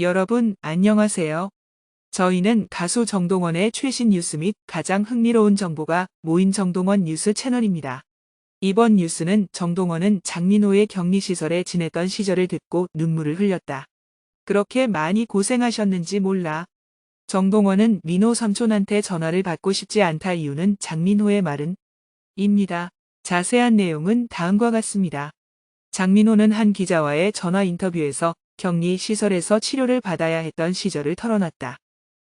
여러분, 안녕하세요. 저희는 가수 정동원의 최신 뉴스 및 가장 흥미로운 정보가 모인 정동원 뉴스 채널입니다. 이번 뉴스는 정동원은 장민호의 격리시설에 지냈던 시절을 듣고 눈물을 흘렸다. 그렇게 많이 고생하셨는지 몰라. 정동원은 민호 삼촌한테 전화를 받고 싶지 않다 이유는 장민호의 말은 입니다. 자세한 내용은 다음과 같습니다. 장민호는 한 기자와의 전화 인터뷰에서 격리 시설에서 치료를 받아야 했던 시절을 털어놨다.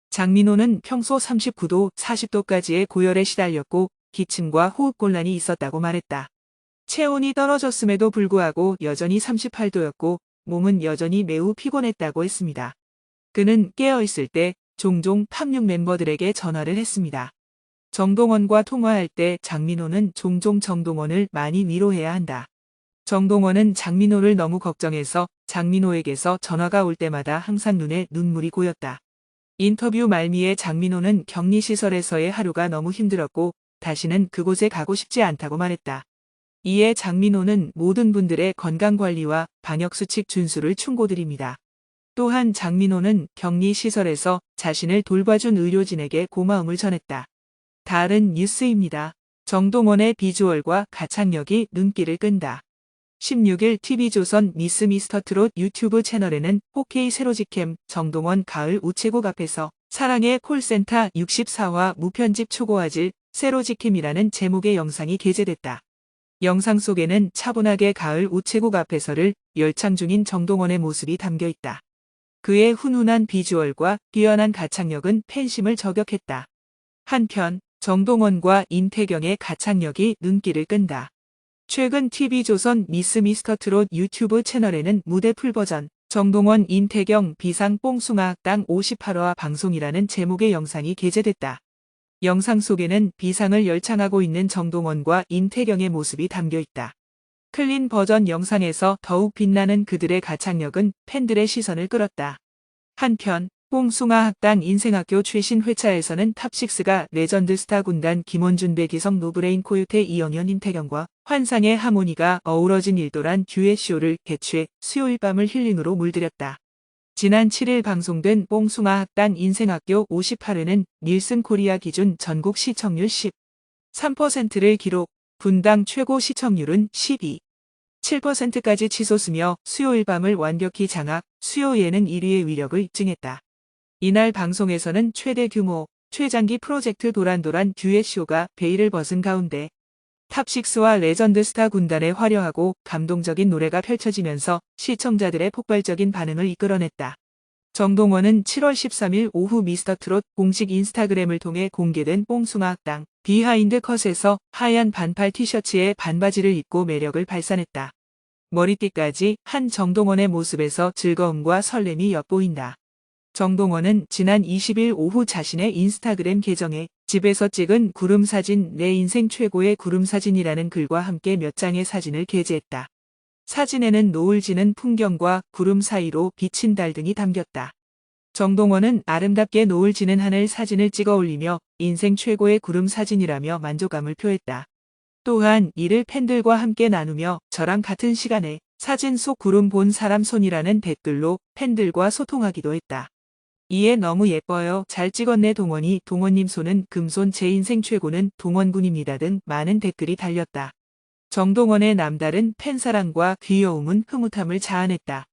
장민호는 평소 39도, 40도까지의 고열에 시달렸고 기침과 호흡곤란이 있었다고 말했다. 체온이 떨어졌음에도 불구하고 여전히 38도였고 몸은 여전히 매우 피곤했다고 했습니다. 그는 깨어있을 때 종종 탐육 멤버들에게 전화를 했습니다. 정동원과 통화할 때 장민호는 종종 정동원을 많이 위로해야 한다. 정동원은 장민호를 너무 걱정해서 장민호에게서 전화가 올 때마다 항상 눈에 눈물이 고였다. 인터뷰 말미에 장민호는 격리시설에서의 하루가 너무 힘들었고 다시는 그곳에 가고 싶지 않다고 말했다. 이에 장민호는 모든 분들의 건강관리와 방역수칙 준수를 충고드립니다. 또한 장민호는 격리시설에서 자신을 돌봐준 의료진에게 고마움을 전했다. 다른 뉴스입니다. 정동원의 비주얼과 가창력이 눈길을 끈다. 16일 TV조선 미스 미스터 트롯 유튜브 채널에는 4K 세로지캠 정동원 가을 우체국 앞에서 사랑의 콜센터 64화 무편집 초고화질 세로지캠이라는 제목의 영상이 게재됐다. 영상 속에는 차분하게 가을 우체국 앞에서를 열창 중인 정동원의 모습이 담겨 있다. 그의 훈훈한 비주얼과 뛰어난 가창력은 팬심을 저격했다. 한편 정동원과 임태경의 가창력이 눈길을 끈다. 최근 TV조선 미스 미스터 트롯 유튜브 채널에는 무대 풀버전 정동원 임태경 비상 뽕숭아 땅 58화 방송이라는 제목의 영상이 게재됐다. 영상 속에는 비상을 열창하고 있는 정동원과 임태경의 모습이 담겨 있다. 클린 버전 영상에서 더욱 빛나는 그들의 가창력은 팬들의 시선을 끌었다. 한편 뽕숭아 학당 인생학교 최신 회차에서는 탑6가 레전드 스타 군단 김원준 배기성 노브레인 코요태 이영현 임태경과 환상의 하모니가 어우러진 일도란 듀엣쇼를 개최 수요일 밤을 힐링으로 물들였다. 지난 7일 방송된 뽕숭아 학당 인생학교 58회는 닐슨 코리아 기준 전국 시청률 13%를 기록, 분당 최고 시청률은 12. 7%까지 치솟으며 수요일 밤을 완벽히 장악, 수요 예능 1위의 위력을 입증했다. 이날 방송에서는 최대 규모, 최장기 프로젝트 도란도란 듀엣쇼가 베일을 벗은 가운데 탑6와 레전드 스타 군단의 화려하고 감동적인 노래가 펼쳐지면서 시청자들의 폭발적인 반응을 이끌어냈다. 정동원은 7월 13일 오후 미스터트롯 공식 인스타그램을 통해 공개된 뽕숭아 학당 비하인드 컷에서 하얀 반팔 티셔츠에 반바지를 입고 매력을 발산했다. 머리띠까지 한 정동원의 모습에서 즐거움과 설렘이 엿보인다. 정동원은 지난 20일 오후 자신의 인스타그램 계정에 집에서 찍은 구름 사진 내 인생 최고의 구름 사진이라는 글과 함께 몇 장의 사진을 게재했다. 사진에는 노을 지는 풍경과 구름 사이로 비친 달 등이 담겼다. 정동원은 아름답게 노을 지는 하늘 사진을 찍어 올리며 인생 최고의 구름 사진이라며 만족감을 표했다. 또한 이를 팬들과 함께 나누며 저랑 같은 시간에 사진 속 구름 본 사람 손이라는 댓글로 팬들과 소통하기도 했다. 이에 너무 예뻐요. 잘 찍었네 동원이 동원님 손은 금손 제 인생 최고는 동원군입니다 등 많은 댓글이 달렸다. 정동원의 남다른 팬사랑과 귀여움은 흐뭇함을 자아냈다.